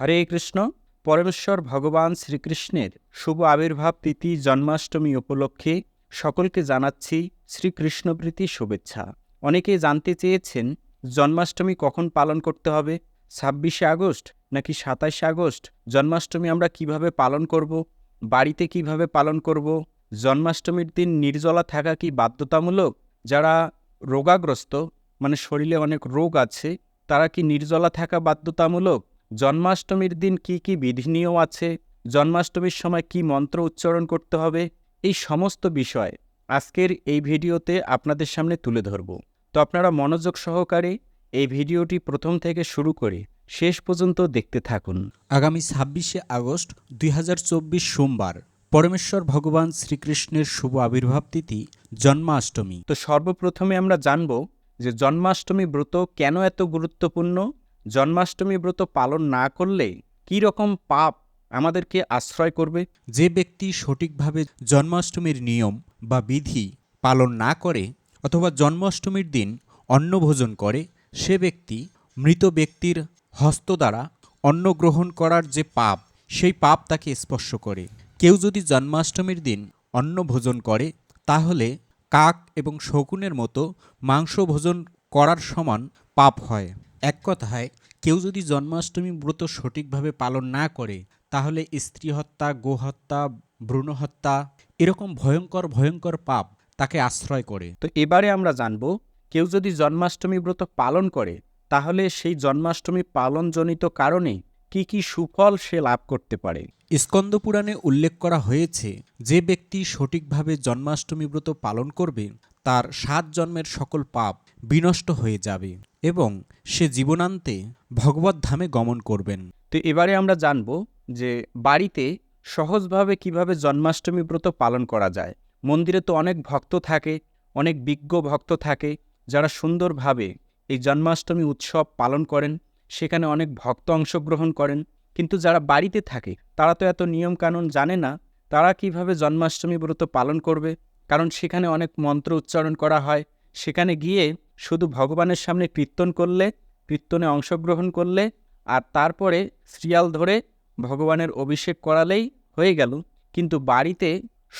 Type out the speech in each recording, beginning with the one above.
হরে কৃষ্ণ, পরমেশ্বর ভগবান শ্রীকৃষ্ণের শুভ আবির্ভাব তিথি জন্মাষ্টমী উপলক্ষে সকলকে জানাচ্ছি শ্রীকৃষ্ণপ্রীতি শুভেচ্ছা। অনেকেই জানতে চেয়েছেন জন্মাষ্টমী কখন পালন করতে হবে, ছাব্বিশে আগস্ট নাকি সাতাশে আগস্ট, জন্মাষ্টমী আমরা কীভাবে পালন করব, বাড়িতে কীভাবে পালন করব, জন্মাষ্টমীর দিন নির্জলা থাকা কি বাধ্যতামূলক, যারা রোগাগ্রস্ত মানে শরীরে অনেক রোগ আছে, তারা কি নির্জলা থাকা বাধ্যতামূলক জন্মাষ্টমীর দিন কি কি বিধি নিয়ম আছে? জন্মাষ্টমীর সময় কি মন্ত্র উচ্চারণ করতে হবে? এই সমস্ত বিষয় আজকের এই ভিডিওতে আপনাদের সামনে তুলে ধরব। তো আপনারা মনোযোগ সহকারে এই ভিডিওটি প্রথম থেকে শুরু করে শেষ পর্যন্ত দেখতে থাকুন। আগামী ছাব্বিশে আগস্ট দুই হাজার চব্বিশ সোমবার পরমেশ্বর ভগবান শ্রীকৃষ্ণের শুভ আবির্ভাব তিথি জন্মাষ্টমী। তো সর্বপ্রথমে আমরা জানব যে জন্মাষ্টমী ব্রত কেন এত গুরুত্বপূর্ণ? জন্মাষ্টমী ব্রত পালন না করলে কী রকম পাপ আমাদেরকে আশ্রয় করবে? যে ব্যক্তি সঠিকভাবে জন্মাষ্টমীর নিয়ম বা বিধি পালন না করে অথবা জন্মাষ্টমীর দিন অন্নভোজন করে, সে ব্যক্তি মৃত ব্যক্তির হস্ত দ্বারা অন্ন গ্রহণ করার যে পাপ, সেই পাপ তাকে স্পর্শ করে। কেউ যদি জন্মাষ্টমীর দিন অন্ন ভোজন করে, তাহলে কাক এবং শকুনের মতো মাংস ভোজন করার সমান পাপ হয়। এক কথায় কেউ যদি জন্মাষ্টমী ব্রত সঠিকভাবে পালন না করে তাহলে স্ত্রী হত্যা গোহত্যা ভ্রূণ হত্যা এরকম ভয়ঙ্কর ভয়ঙ্কর পাপ তাকে আশ্রয় করে। তো এবারে আমরা জানব কেউ যদি জন্মাষ্টমী ব্রত পালন করে তাহলে সেই জন্মাষ্টমী পালনজনিত কারণে কি কি সুফল সে লাভ করতে পারে? স্কন্দ পুরাণে উল্লেখ করা হয়েছে যে ব্যক্তি সঠিকভাবে জন্মাষ্টমী ব্রত পালন করবে তার সাত জন্মের সকল পাপ বিনষ্ট হয়ে যাবে এবং সে জীবনান্তে ভগবত ধামে গমন করবেন। তো এবারে আমরা জানব যে বাড়িতে সহজভাবে কীভাবে জন্মাষ্টমী ব্রত পালন করা যায়। মন্দিরে তো অনেক ভক্ত থাকে, অনেক বিজ্ঞ ভক্ত থাকে, যারা সুন্দরভাবে এই জন্মাষ্টমী উৎসব পালন করেন, সেখানে অনেক ভক্ত অংশগ্রহণ করেন, কিন্তু যারা বাড়িতে থাকে, তারা তো এত নিয়মকানুন জানে না, তারা কীভাবে জন্মাষ্টমী ব্রত পালন করবে? কারণ সেখানে অনেক মন্ত্র উচ্চারণ করা হয়, সেখানে গিয়ে শুধু ভগবানের সামনে কীর্তন করলে, কীর্তনে অংশগ্রহণ করলে, আর তারপরে সিরিয়াল ধরে ভগবানের অভিষেক করালেই হয়ে গেল। কিন্তু বাড়িতে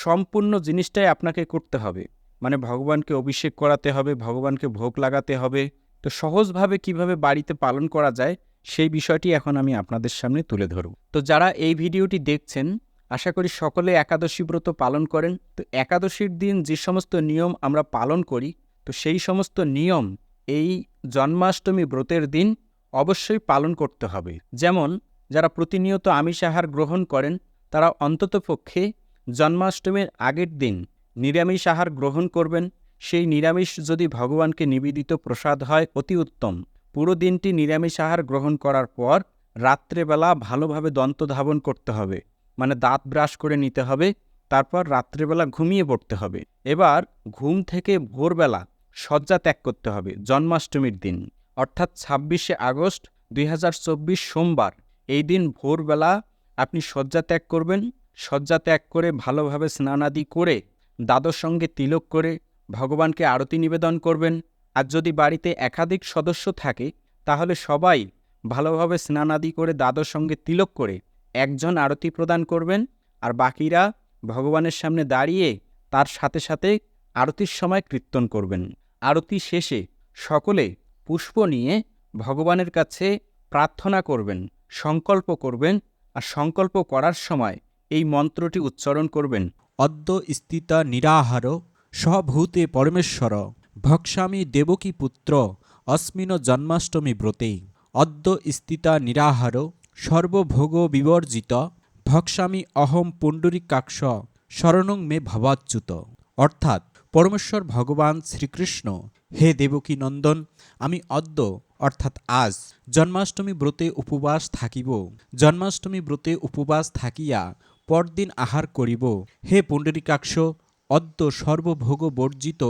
সম্পূর্ণ জিনিসটাই আপনাকে করতে হবে। মানে ভগবানকে অভিষেক করাতে হবে, ভগবানকে ভোগ লাগাতে হবে। তো সহজভাবে কীভাবে বাড়িতে পালন করা যায়, সেই বিষয়টি এখন আমি আপনাদের সামনে তুলে ধরব। তো যারা এই ভিডিওটি দেখছেন, আশা করি সকলে একাদশী ব্রত পালন করেন। তো একাদশীর দিন যে সমস্ত নিয়ম আমরা পালন করি তো সেই সমস্ত নিয়ম এই জন্মাষ্টমী ব্রতের দিন অবশ্যই পালন করতে হবে। যেমন, যারা প্রতিনিয়ত আমিষ আহার গ্রহণ করেন, তারা অন্ততপক্ষে জন্মাষ্টমীর আগের দিন নিরামিষ আহার গ্রহণ করবেন। সেই নিরামিষ যদি ভগবানকে নিবেদিত প্রসাদ হয়, অতি উত্তম। পুরো দিনটি নিরামিষ আহার গ্রহণ করার পর রাত্রেবেলা ভালোভাবে দন্ত ধাবন করতে হবে। মানে দাঁত ব্রাশ করে নিতে হবে। তারপর রাত্রেবেলা ঘুমিয়ে পড়তে হবে। এবার ঘুম থেকে ভোরবেলা শয্যা ত্যাগ করতে হবে, জন্মাষ্টমীর দিন। অর্থাৎ ছাব্বিশে আগস্ট দুই হাজার চব্বিশ সোমবার, এই দিন ভোরবেলা আপনি শয্যা ত্যাগ করবেন। শয্যা ত্যাগ করে ভালোভাবে স্নানাদি করে দাদর সঙ্গে তিলক করে ভগবানকে আরতি নিবেদন করবেন। আর যদি বাড়িতে একাধিক সদস্য থাকে, তাহলে সবাই ভালোভাবে স্নানাদি করে দাদর সঙ্গে তিলক করে একজন আরতি প্রদান করবেন। আর বাকিরা ভগবানের সামনে দাঁড়িয়ে তার সাথে সাথে আরতির সময় কীর্তন করবেন। আরতি শেষে সকলে পুষ্প নিয়ে ভগবানের কাছে প্রার্থনা করবেন, সংকল্প করবেন আর সংকল্প করার সময় এই মন্ত্রটি উচ্চারণ করবেন। অদ্য স্থিতা নিরাহার সভূতে পরমেশ্বর ভক্সামি দেবকী পুত্র, অস্মিন জন্মাষ্টমী ব্রতেই অদ্য স্থিতা নিরাহার, সর্বভোগ বিবর্জিত ভক্সামি অহম পুণ্ডরিকাক্ষ শরণং মে ভবাচ্যুত। অর্থাৎ পরমেশ্বর ভগবান শ্রীকৃষ্ণ, হে দেবকী নন্দন, আমি অদ্য, অর্থাৎ আজ, জন্মাষ্টমী ব্রতে উপবাস থাকিব। জন্মাষ্টমী ব্রতে উপবাস থাকিয়া পরদিন আহার করিব। হে পুণ্ডরিকাক্ষ অদ্য সর্বভোগ বর্জিত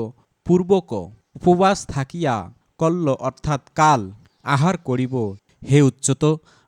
পূর্বক উপবাস থাকিয়া কল্ল, অর্থাৎ কাল, আহার করিব। হে উচ্চত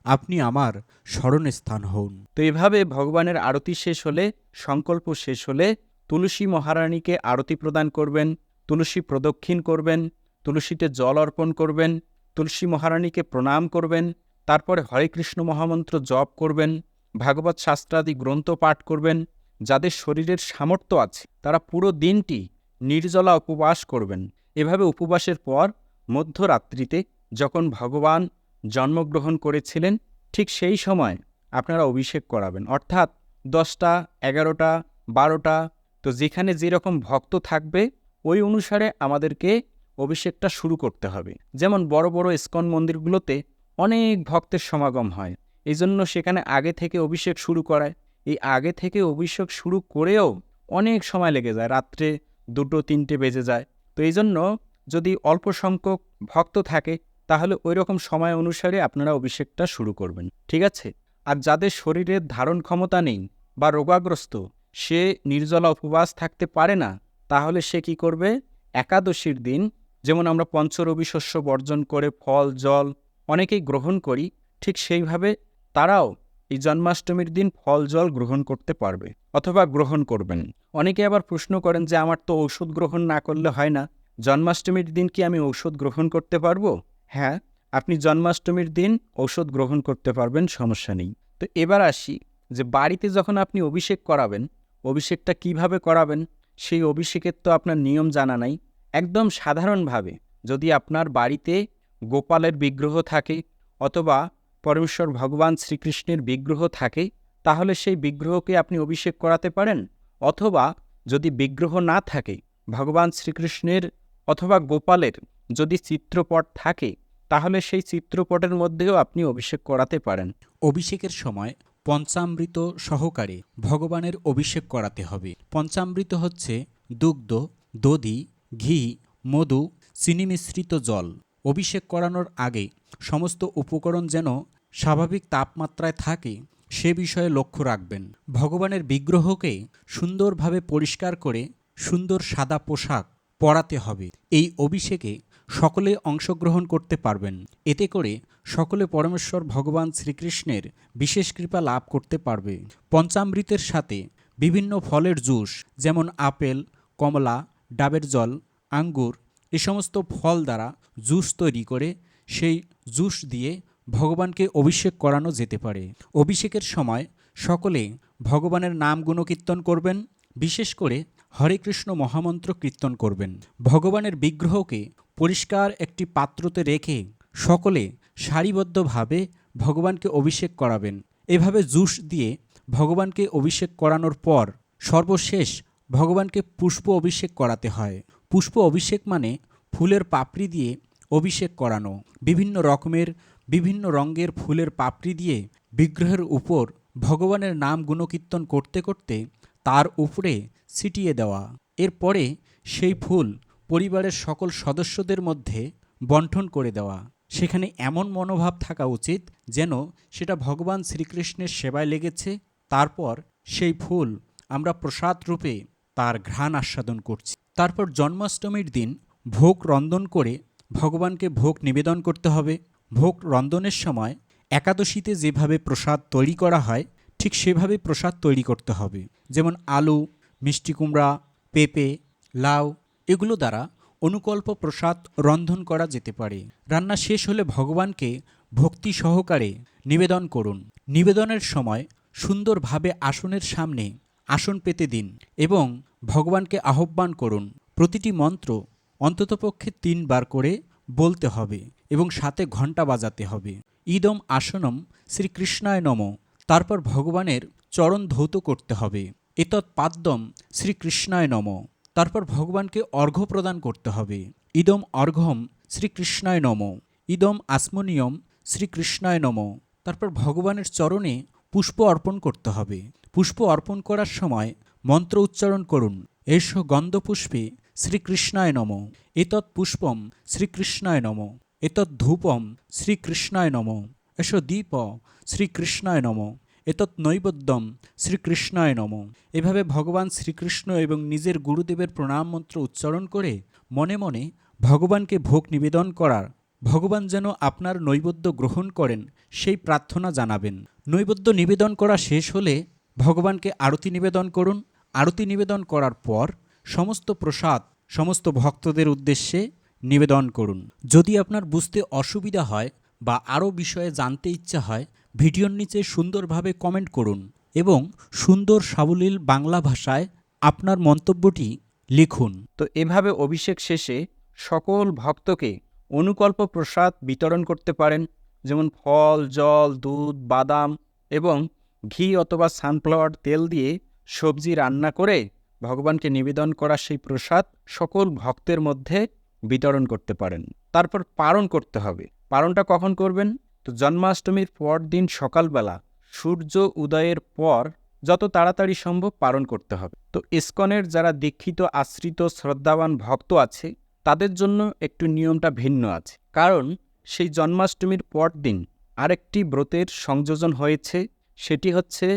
আপনি আমার স্মরণে স্থান হন তো এভাবে ভগবানের আরতি শেষ হলে, সংকল্প শেষ হলে, তুলসী মহারানীকে আরতি প্রদান করবেন, তুলসী প্রদক্ষিণ করবেন, তুলসীতে জল অর্পণ করবেন, তুলসী মহারানীকে প্রণাম করবেন, তারপরে হরে কৃষ্ণ মহামন্ত্র জপ করবেন, ভাগবত শাস্ত্রাদি গ্রন্থ পাঠ করবেন, যাদের শরীরের সামর্থ্য আছে, তারা পুরো দিনটি নির্জলা উপবাস করবেন। এভাবে উপবাসের পর মধ্যরাত্রিতে যখন ভগবান জন্মগ্রহণ করেছিলেন, ঠিক সেই সময় আপনারা অভিষেক করাবেন। অর্থাৎ দশটা, এগারোটা, বারোটা, তো যেখানে যেরকম ভক্ত থাকবে, ওই অনুসারে আমাদেরকে অভিষেকটা শুরু করতে হবে। যেমন বড় বড় ইস্কন মন্দিরগুলোতে অনেক ভক্তের সমাগম হয়। এই জন্য সেখানে আগে থেকে অভিষেক শুরু করায়। এই আগে থেকে অভিষেক শুরু করেও অনেক সময় লেগে যায়। রাত্রে দুটো, তিনটে বেজে যায়। তো এই জন্য যদি অল্প সংখ্যক ভক্ত থাকে তাহলে ওই রকম সময় অনুসারে আপনারা অভিষেকটা শুরু করবেন, ঠিক আছে? আর যাদের শরীরের ধারণ ক্ষমতা নেই বা রোগাগ্রস্ত, সে নির্জলা উপবাস থাকতে পারে না, তাহলে সে কি করবে? একাদশীর দিন, যেমন আমরা পঞ্চরবি শস্য বর্জন করে ফল, জল অনেকেই গ্রহণ করি, ঠিক সেইভাবে তারাও এই জন্মাষ্টমীর দিন ফল, জল গ্রহণ করতে পারবে অথবা গ্রহণ করবেন। অনেকে আবার প্রশ্ন করেন যে, আমার তো ঔষধ গ্রহণ না করলে হয় না? জন্মাষ্টমীর দিন কি আমি ঔষধ গ্রহণ করতে পারব? হ্যাঁ আপনি জন্মাষ্টমীর দিন ঔষধ গ্রহণ করতে পারবেন, সমস্যা নেই। তো এবার আসি যে বাড়িতে যখন আপনি অভিষেক করাবেন, অভিষেকটা কীভাবে করাবেন, সেই অভিষেকের তো আপনার নিয়ম জানা নাই। একদম সাধারণভাবে যদি আপনার বাড়িতে গোপালের বিগ্রহ থাকে অথবা পরমেশ্বর ভগবান শ্রীকৃষ্ণের বিগ্রহ থাকে, তাহলে সেই বিগ্রহকে আপনি অভিষেক করাতে পারেন। অথবা যদি বিগ্রহ না থাকে, ভগবান শ্রীকৃষ্ণের অথবা গোপালের যদি চিত্রপট থাকে তাহলে সেই চিত্রপটের মধ্যেও আপনি অভিষেক করাতে পারেন। অভিষেকের সময় পঞ্চামৃত সহকারে ভগবানের অভিষেক করাতে হবে। পঞ্চামৃত হচ্ছে দুগ্ধ, দধি, ঘি, মধু, চিনি মিশ্রিত জল। অভিষেক করানোর আগে সমস্ত উপকরণ যেন স্বাভাবিক তাপমাত্রায় থাকে, সে বিষয়ে লক্ষ্য রাখবেন। ভগবানের বিগ্রহকে সুন্দরভাবে পরিষ্কার করে সুন্দর সাদা পোশাক পরাতে হবে। এই অভিষেকে সকলে অংশগ্রহণ করতে পারবেন। এতে করে সকলে পরমেশ্বর ভগবান শ্রীকৃষ্ণের বিশেষ কৃপা লাভ করতে পারবে। পঞ্চামৃতের সাথে বিভিন্ন ফলের জুস, যেমন আপেল, কমলা, ডাবের জল, আঙ্গুর, এ সমস্ত ফল দ্বারা জুস তৈরি করে সেই জুস দিয়ে ভগবানকে অভিষেক করানো যেতে পারে। অভিষেকের সময় সকলে ভগবানের নাম গুণকীর্তন করবেন, বিশেষ করে হরে কৃষ্ণ মহামন্ত্র কীর্তন করবেন। ভগবানের বিগ্রহকে পরিষ্কার একটি পাত্রতে রেখে সকলে সারিবদ্ধভাবে ভগবানকে অভিষেক করাবেন। এভাবে জুস দিয়ে ভগবানকে অভিষেক করানোর পর সর্বশেষ ভগবানকে পুষ্প অভিষেক করাতে হয়। পুষ্প অভিষেক মানে ফুলের পাপড়ি দিয়ে অভিষেক করানো। বিভিন্ন রকমের, বিভিন্ন রঙের ফুলের পাপড়ি দিয়ে বিগ্রহের উপর ভগবানের নাম গুণকীর্তন করতে করতে তার উপরে ছিটিয়ে দেওয়া। এরপরে সেই ফুল পরিবারের সকল সদস্যদের মধ্যে বন্টন করে দেওয়া। সেখানে এমন মনোভাব থাকা উচিত যেন সেটা ভগবান শ্রীকৃষ্ণের সেবায় লেগেছে, তারপর সেই ফুল আমরা প্রসাদ রূপে তার ঘ্রাণ আস্বাদন করছি। তারপর জন্মাষ্টমীর দিন ভোগ রন্ধন করে ভগবানকে ভোগ নিবেদন করতে হবে। ভোগ রন্ধনের সময় একাদশীতে যেভাবে প্রসাদ তৈরি করা হয়, ঠিক সেভাবে প্রসাদ তৈরি করতে হবে। যেমন আলু, মিষ্টি কুমড়া, পেঁপে, লাউ এগুলো দ্বারা অনুকল্প প্রসাদ রন্ধন করা যেতে পারে। রান্না শেষ হলে ভগবানকে ভক্তি সহকারে নিবেদন করুন। নিবেদনের সময় সুন্দরভাবে আসনের সামনে আসন পেতে দিন এবং ভগবানকে আহ্বান করুন। প্রতিটি মন্ত্র অন্ততপক্ষে তিনবার করে বলতে হবে এবং সাথে ঘণ্টা বাজাতে হবে। ইদম আসনম শ্রীকৃষ্ণায় নম। তারপর ভগবানের চরণ ধৌত করতে হবে। এতৎ পাদ্যম শ্রীকৃষ্ণায় নম। তারপর ভগবানকে অর্ঘ্য প্রদান করতে হবে। ইদম অর্ঘম শ্রীকৃষ্ণায় নম। ইদম আসমনিয়ম শ্রীকৃষ্ণায় নম। তারপর ভগবানের চরণে পুষ্প অর্পণ করতে হবে। পুষ্প অর্পণ করার সময় মন্ত্র উচ্চারণ করুন। এস গন্ধপুষ্পে শ্রীকৃষ্ণায় নম। এতৎ পুষ্পম শ্রীকৃষ্ণায় নম। এতৎ ধূপম শ্রীকৃষ্ণায় নম। এস দীপ শ্রীকৃষ্ণায় নম। এতৎ নৈবদ্যম শ্রীকৃষ্ণায় নম। এভাবে ভগবান শ্রীকৃষ্ণ এবং নিজের গুরুদেবের প্রণাম মন্ত্র উচ্চারণ করে মনে মনে ভগবানকে ভোগ নিবেদন করার, ভগবান যেন আপনার নৈবেদ্য গ্রহণ করেন, সেই প্রার্থনা জানাবেন। নৈবেদ্য নিবেদন করা শেষ হলে ভগবানকে আরতি নিবেদন করুন। আরতি নিবেদন করার পর সমস্ত প্রসাদ, সমস্ত ভক্তদের উদ্দেশ্যে নিবেদন করুন। যদি আপনার বুঝতে অসুবিধা হয় বা আরও বিষয়ে জানতে ইচ্ছা হয় ভিডিওর নিচে সুন্দরভাবে কমেন্ট করুন এবং সুন্দর সাবলীল বাংলা ভাষায় আপনার মন্তব্যটি লিখুন। তো এভাবে অভিষেক শেষে সকল ভক্তকে অনুকল্প প্রসাদ বিতরণ করতে পারেন, যেমন ফল, জল, দুধ, বাদাম এবং ঘি অথবা সানফ্লাওয়ার তেল দিয়ে সবজি রান্না করে ভগবানকে নিবেদন করা সেই প্রসাদ সকল ভক্তের মধ্যে বিতরণ করতে পারেন। তারপর পারণ করতে হবে। পারণটা কখন করবেন? তো জন্মাষ্টমীর পর দিন সকালবেলা, সূর্য উদয়ের পর যত তাড়াতাড়ি সম্ভব পালন করতে হবে। তো ইস্কনের যারা দীক্ষিত, আশ্রিত, শ্রদ্ধাবান ভক্ত আছে, তাদের জন্য একটু নিয়মটা ভিন্ন আছে। কারণ সেই জন্মাষ্টমীর পর দিন আরেকটি ব্রতের সংযোজন হয়েছে, সেটি হচ্ছে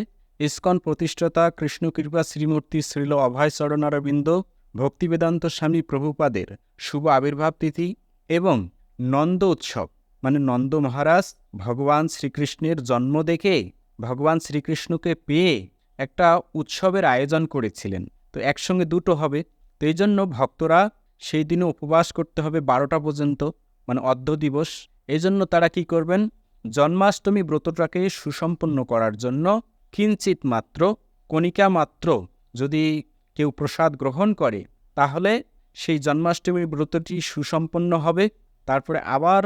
ইস্কন প্রতিষ্ঠাতা কৃষ্ণকৃপা শ্রীমূর্তি শ্রীল অভয় চরণারবিন্দ ভক্তিবেদান্ত স্বামী প্রভুপাদের শুভ আবির্ভাব তিথি এবং নন্দ উৎসব। মানে নন্দ মহারাজ ভগবান শ্রীকৃষ্ণের জন্ম দেখে ভগবান শ্রীকৃষ্ণকে পেয়ে একটা উৎসবের আয়োজন করেছিলেন। তো একসঙ্গে দুটো হবে। তো এই জন্য ভক্তরা সেই দিনে উপবাস করতে হবে বারোটা পর্যন্ত মানে অর্ধ দিবস। এই জন্য তারা কি করবেন? জন্মাষ্টমী ব্রতটাকে সুসম্পন্ন করার জন্য কিঞ্চিত মাত্র, কণিকা মাত্র যদি কেউ প্রসাদ গ্রহণ করে, তাহলে সেই জন্মাষ্টমী ব্রতটি সুসম্পন্ন হবে। তারপরে আবার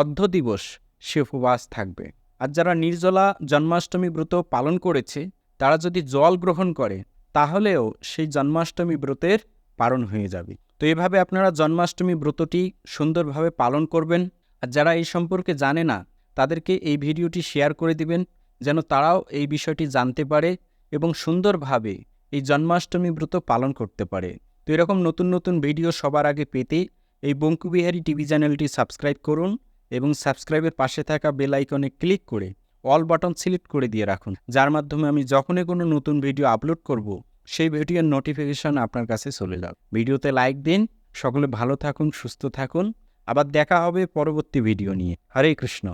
অর্ধ দিবস সে উপবাস থাকবে। আর যারা নির্জলা জন্মাষ্টমী ব্রত পালন করেছে, তারা যদি জল গ্রহণ করে, তাহলেও সেই জন্মাষ্টমী ব্রতের পালন হয়ে যাবে। তো এভাবে আপনারা জন্মাষ্টমী ব্রতটি সুন্দরভাবে পালন করবেন। আর যারা এই সম্পর্কে জানে না, তাদেরকে এই ভিডিওটি শেয়ার করে দিবেন, যেন তারাও এই বিষয়টি জানতে পারে এবং সুন্দরভাবে এই জন্মাষ্টমী ব্রত পালন করতে পারে। তো এরকম নতুন নতুন ভিডিও সবার আগে পেতে এই বঙ্কুবিহারী টিভি চ্যানেলটি সাবস্ক্রাইব করুন এবং সাবস্ক্রাইবের পাশে থাকা বেল আইকনে ক্লিক করে অল বাটন সিলেক্ট করে দিয়ে রাখুন, যার মাধ্যমে আমি যখনই কোনো নতুন ভিডিও আপলোড করব, সেই ভিডিওর নোটিফিকেশন আপনার কাছে চলে যাবে। ভিডিওতে লাইক দিন, সকলে ভালো থাকুন, সুস্থ থাকুন। আবার দেখা হবে পরবর্তী ভিডিও নিয়ে। হরে কৃষ্ণ।